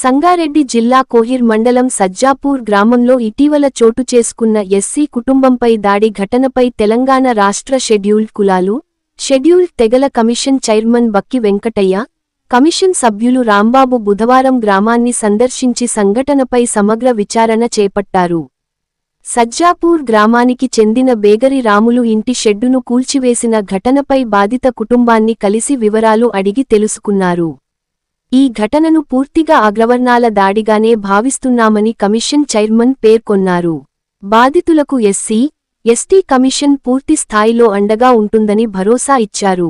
సంగారెడ్డి జిల్లా కోహిర్ మండలం సజ్జాపూర్ గ్రామంలో ఇటీవల చోటు చేసుకున్న ఎస్సీ కుటుంబంపై దాడి ఘటనపై తెలంగాణ రాష్ట్ర షెడ్యూల్డ్ కులాలు షెడ్యూల్డ్ తెగల commission chairman Bakki Venkataiah commission సభ్యులు రాంబాబు బుధవారం గ్రామాన్ని సందర్శించి సంఘటనపై సమగ్ర విచారణ చేపట్టారు. సజ్జాపూర్ గ్రామానికి చెందిన బేగరి రాములు ఇంటి షెడ్డును కూల్చివేసిన ఘటనపై బాధిత కుటుంబాన్ని కలిసి వివరాలు అడిగి తెలుసుకున్నారు. ఈ ఘటనను పూర్తిగా అగ్రవర్ణాల దాడిగానే భావిస్తున్నామని కమిషన్ చైర్మన్ పేర్కొన్నారు. బాధితులకు ఎస్సీ ఎస్టీ కమిషన్ పూర్తి స్థాయిలో అండగా ఉంటుందని భరోసా ఇచ్చారు.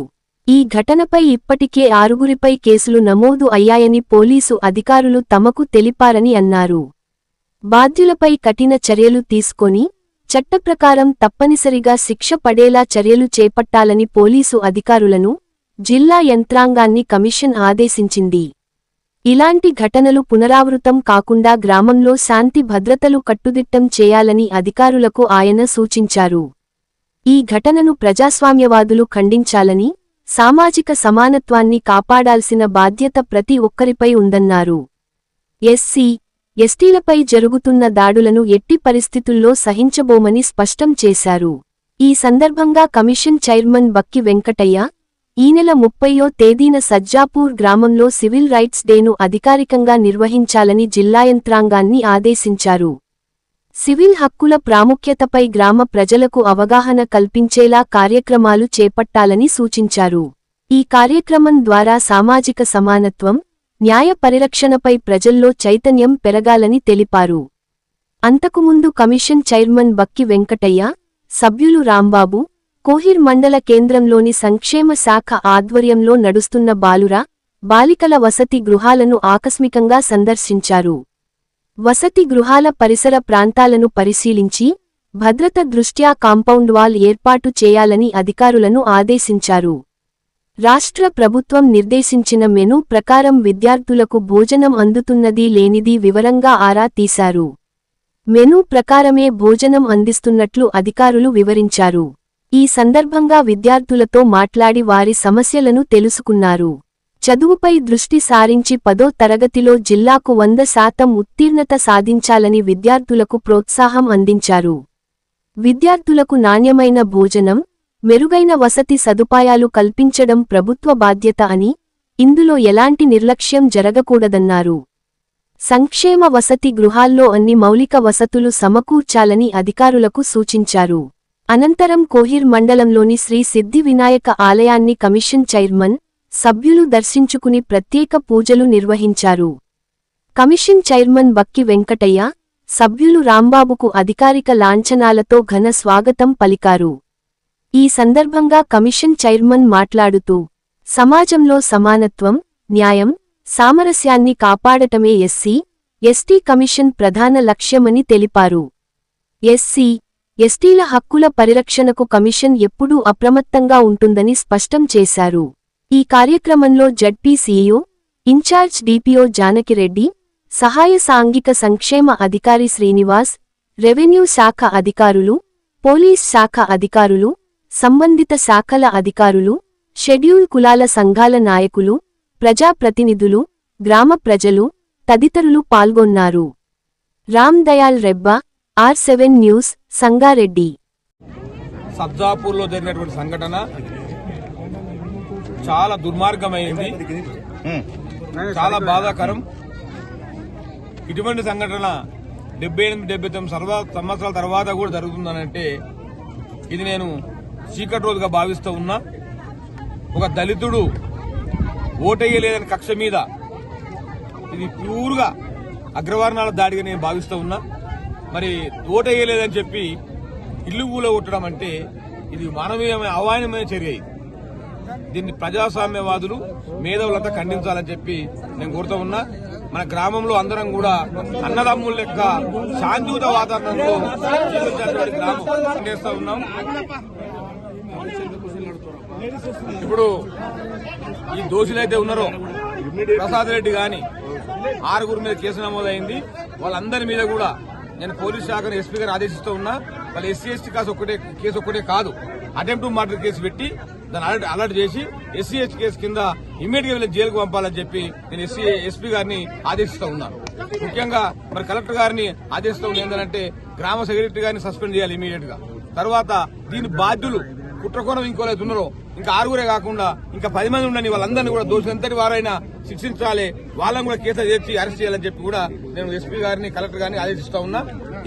ఈ ఘటనపై ఇప్పటికే ఆరుగురిపై కేసులు నమోదు అయ్యాయని పోలీసు అధికారులు తమకు తెలిపారని అన్నారు. బాధ్యులపై కఠిన చర్యలు తీసుకొని చట్టప్రకారం తప్పనిసరిగా శిక్ష పడేలా చర్యలు చేపట్టాలని పోలీసు అధికారులను జిల్లా యంత్రాంగాన్ని కమిషన్ ఆదేశించింది. ఇలాంటి ఘటనలు పునరావృతం కాకుండా గ్రామంలో శాంతి భద్రతలు కట్టుదిట్టం చేయాలని అధికారులకు ఆయన సూచించారు. ఈ ఘటనను ప్రజాస్వామ్యవాదులు ఖండించాలని సామాజిక సమానత్వాన్ని కాపాడాల్సిన బాధ్యత ప్రతి ఒక్కరిపై ఉందన్నారు. ఎస్సీ ఎస్టీలపై జరుగుతున్న దాడులను ఎట్టి పరిస్థితుల్లో సహించబోమని స్పష్టం చేశారు. ఈ సందర్భంగా కమిషన్ చైర్మన్ బక్కి వెంకటయ్య ఈ నెల ముప్పయో తేదీన సజ్జాపూర్ గ్రామంలో సివిల్ రైట్స్ డేను అధికారికంగా నిర్వహించాలని జిల్లా యంత్రాంగాన్ని ఆదేశించారు. సివిల్ హక్కుల ప్రాముఖ్యతపై గ్రామ ప్రజలకు అవగాహన కల్పించేలా కార్యక్రమాలు చేపట్టాలని సూచించారు. ఈ కార్యక్రమం ద్వారా సామాజిక సమానత్వం న్యాయ పరిరక్షణపై ప్రజల్లో చైతన్యం పెరగాలని తెలిపారు. అంతకుముందు కమిషన్ చైర్మన్ బక్కి వెంకటయ్య సభ్యులు రాంబాబు కోహిర్ మండల కేంద్రంలోని సంక్షేమ శాఖ ఆధ్వర్యంలో నడుస్తున్న బాలుర బాలికల వసతి గృహాలను ఆకస్మికంగా సందర్శించారు. వసతి గృహాల పరిసర ప్రాంతాలను పరిశీలించి భద్రత దృష్ట్యా కాంపౌండ్ వాల్ ఏర్పాటు చేయాలని అధికారులను ఆదేశించారు. రాష్ట్ర ప్రభుత్వం నిర్దేశించిన మెను ప్రకారం విద్యార్థులకు భోజనం అందుతున్నది లేనిది వివరంగా ఆరా తీశారు. మెనూ ప్రకారమే భోజనం అందిస్తున్నట్లు అధికారులు వివరించారు. ఈ సందర్భంగా విద్యార్థులతో మాట్లాడి వారి సమస్యలను తెలుసుకున్నారు. చదువుపై దృష్టి సారించి పదో తరగతిలో జిల్లాకు వంద శాతం ఉత్తీర్ణత సాధించాలని విద్యార్థులకు ప్రోత్సాహం అందించారు. విద్యార్థులకు నాణ్యమైన భోజనం మెరుగైన వసతి సదుపాయాలు కల్పించడం ప్రభుత్వ బాధ్యత అని ఇందులో ఎలాంటి నిర్లక్ష్యం జరగకూడదన్నారు. సంక్షేమ వసతి గృహాల్లో అన్ని మౌలిక వసతులు సమకూర్చాలని అధికారులకు సూచించారు. అనంతరం కోహిర్ మండలంలోని శ్రీ సిద్ధి వినాయక ఆలయాన్ని కమిషన్ చైర్మన్ సభ్యులు దర్శించుకుని ప్రత్యేక పూజలు నిర్వహించారు. కమిషన్ చైర్మన్ బక్కి వెంకటయ్య సభ్యులు రాంబాబుకు అధికారిక లాంఛనాలతో ఘన స్వాగతం పలికారు. ఈ సందర్భంగా కమిషన్ చైర్మన్ మాట్లాడుతూ సమాజంలో సమానత్వం న్యాయం సామరస్యాన్ని కాపాడటమే ఎస్సీ ఎస్టీ కమిషన్ ప్రధాన లక్ష్యమని తెలిపారు. ఎస్సీ ఎస్టీల హక్కుల పరిరక్షణకు కమిషన్ ఎప్పుడూ అప్రమత్తంగా ఉంటుందని స్పష్టం చేశారు. ఈ కార్యక్రమంలో జడ్పీసీఈఓ ఇన్ఛార్జ్ డిపిఓ జానకిరెడ్డి సహాయ సాంఘిక సంక్షేమ అధికారి శ్రీనివాస్ రెవెన్యూ శాఖ అధికారులు పోలీస్ శాఖ అధికారులు సంబంధిత శాఖల అధికారులు షెడ్యూల్ కులాల సంఘాల నాయకులు ప్రజాప్రతినిధులు గ్రామ ప్రజలు తదితరులు పాల్గొన్నారు. Ram Dayal Rebba R seven news Sangareddy. సబ్జాపూర్లో జరిగినటువంటి సంఘటన చాలా దుర్మార్గమైంది. చాలా బాధాకరం. ఇటువంటి సంఘటన డెబ్బై ఎనిమిది డెబ్బై తొమ్మిది సంవత్సరాల తర్వాత కూడా జరుగుతుందనంటే ఇది నేను చీకటి రోజుగా భావిస్తూ ఉన్నా. ఒక దళితుడు ఓటేయలేదని కక్ష మీద ఇది ప్యూర్గా అగ్రవర్ణాల దాడిగా నేను భావిస్తూ ఉన్నా. మరి ఓటేయలేదని చెప్పి ఇల్లు ఊలో కొట్టడం అంటే ఇది మానవీయమైన అవాయనమైన చర్య ఇది. దీన్ని ప్రజాస్వామ్యవాదులు మేధావులంతా ఖండించాలని చెప్పి నేను కోరుతూ ఉన్నా. మన గ్రామంలో అందరం కూడా అన్నదమ్ముల లెక్క శాంతియుత వాతావరణంలో జీవించినటువంటి గ్రామం ఉన్నాం. ఇప్పుడు ఈ దోషులైతే ఉన్నారో ప్రసాద్ రెడ్డి గాని ఆరుగురు మీద కేసు నమోదైంది. వాళ్ళందరి మీద కూడా నేను పోలీస్ శాఖను ఎస్పీ గారు ఆదేశిస్తూ ఉన్నా వాళ్ళు ఎస్సీ ఎస్టీ కేసు ఒక్కటే కేసు ఒక్కటే కాదు. అటెంప్ట్ మర్డర్ కేసు పెట్టి దాన్ని అలర్ట్ అలర్ట్ చేసి ఎస్సీ ఎస్టీ కేసు కింద ఇమ్మీడియట్గా జైలుకు పంపాలని చెప్పి నేను ఎస్సీ ఎస్పీ గారిని ఆదేశిస్తూ ఉన్నాను ముఖ్యంగా మరి కలెక్టర్ గారిని ఆదేశిస్తూ ఉంది ఏంటంటే గ్రామ సెక్రటరీ గారిని సస్పెండ్ చేయాలి ఇమీడియట్గా తర్వాత దీని బాధ్యులు కుట్రకోణం ఇంకోలేదు ఉన్నారో. ఇంకా ఆరుగురే కాకుండా ఇంకా పది మంది ఉండని వాళ్ళందరినీ కూడా దోషులంతటి వారైనా శిక్షించాలి. వాళ్ళని కూడా కేసులు చేర్చి అరెస్ట్ చేయాలని చెప్పి కూడా నేను ఎస్పీ గారిని కలెక్టర్ గారిని ఆదేశిస్తా ఉన్నా.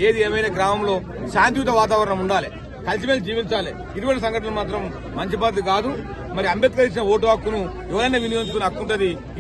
ఏది ఏమైనా గ్రామంలో శాంతియుత వాతావరణం ఉండాలి. కలిసిమెలిసి జీవించాలి. ఇటువంటి సంఘటనలు మాత్రం మంచి పద్ధతి కాదు. మరి అంబేద్కర్ ఇచ్చిన ఓటు హక్కును ఎవరైనా వినియోగించుకునే హక్కు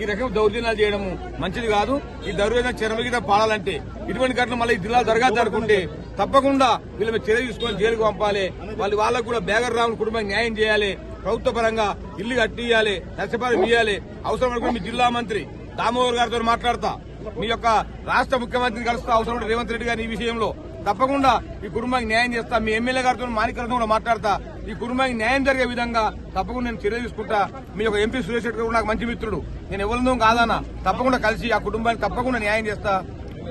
ఈ రకం దౌర్జన్యాలు చేయడము మంచిది కాదు. ఈ దౌర్జన్యం చెరమగిత పాడాలంటే ఇటువంటి ఘటన మళ్ళీ ఈ జిల్లా జరగాలి జరుగుంటే తప్పకుండా వీళ్ళ మీద చర్య తీసుకొని జైలుకు పంపాలి. వాళ్ళు వాళ్ళకు కూడా బేగర్ రావుని కుటుంబానికి న్యాయం చేయాలి. ప్రభుత్వ పరంగా ఇల్లు కట్టియాలి నష్టపరం ఇవ్వాలి అవసరం అనుకుంటే మీ జిల్లా మంత్రి దామోదర్ గారితో మాట్లాడతా. మీ యొక్క రాష్ట్ర ముఖ్యమంత్రిని కలుస్తా. అవసరం రేవంత్ రెడ్డి గారిని ఈ విషయంలో తప్పకుండా ఈ కుటుంబానికి న్యాయం చేస్తా. మీ ఎమ్మెల్యే గారితో మాణికలతో కూడా మాట్లాడతా. ఈ కుటుంబానికి న్యాయం జరిగే విధంగా తప్పకుండా నేను చర్య తీసుకుంటా. మీ యొక్క ఎంపీ సురేష్ రెడ్డి నాకు మంచి మిత్రుడు. నేను ఎవరిదో కాదన్నా. తప్పకుండా కలిసి ఆ కుటుంబానికి తప్పకుండా న్యాయం చేస్తా.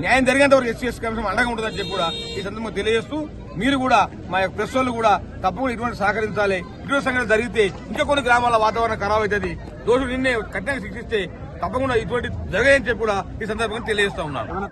న్యాయం జరిగేంత వరకు ఎస్సీ ఎస్సీ కమిషన్ అండగా ఉంటుందని చెప్పి కూడా ఈ సందర్భంగా తెలియజేస్తూ మీరు కూడా మా యొక్క ప్రెస్ వాళ్ళు కూడా తప్పకుండా ఇటువంటి సహకరించాలి. ఇటువంటి సంఘటన జరిగితే ఇంకా కొన్ని గ్రామాల వాతావరణం ఖరాబ్ అవుతుంది. దోషుడు నిన్నే కఠినంగా శిక్షిస్తే తప్పకుండా ఇటువంటి జరగదని చెప్పి కూడా ఈ సందర్భంగా తెలియజేస్తా ఉన్నాను.